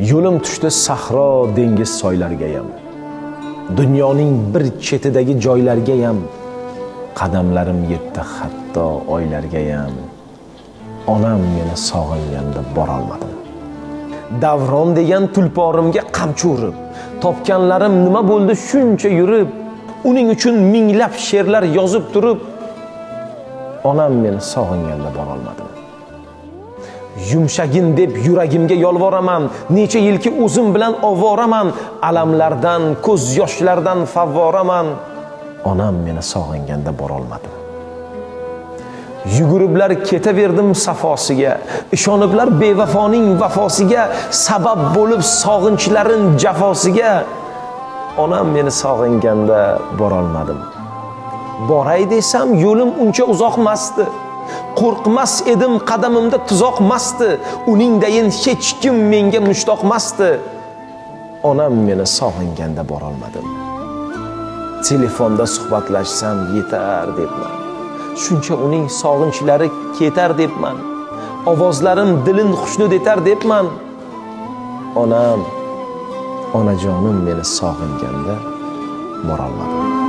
yo'lim tushdi sahro dengiz soylargayam dunyoning bir chetidagi joylargayam qadamlarim yetdi hatto oylargayam onam meni sog'inganda borolmadim. Davron degan tulporimga qamchi urib topganlarim nima bo'ldi shuncha yurib uning uchun minglab she'rlar yozib turib onam meni sog'inganda borolmadim. Yumshagin deb yuragimga yolvoraman. Necha yilki o'zim bilan ovoraman alamlardan ko'z yoshlardan favvoraman. Onam meni sog'inganda borolmadim yuguriblar ketaverdim safosiga. Ishoniblar bevafoning vafosiga. Sabab bo'lib sog'inchlarin jafosiga. Onam meni sog'inganda borolmadim. Boray desam yo'lim uncha uzoqmasdi. Qo'rqmas edim qadamimda tuzoqmasdi uningdayin hech kim menga mushtoqmasdi onam meni sog'inganda borolmadim telefonda suhbatlashsam yetar debman. Shuncha uning sog'inchlari ketar debman. Ovozlarim dilin xushnud etar debman. Onam onajonim meni sog'inganda borolmadim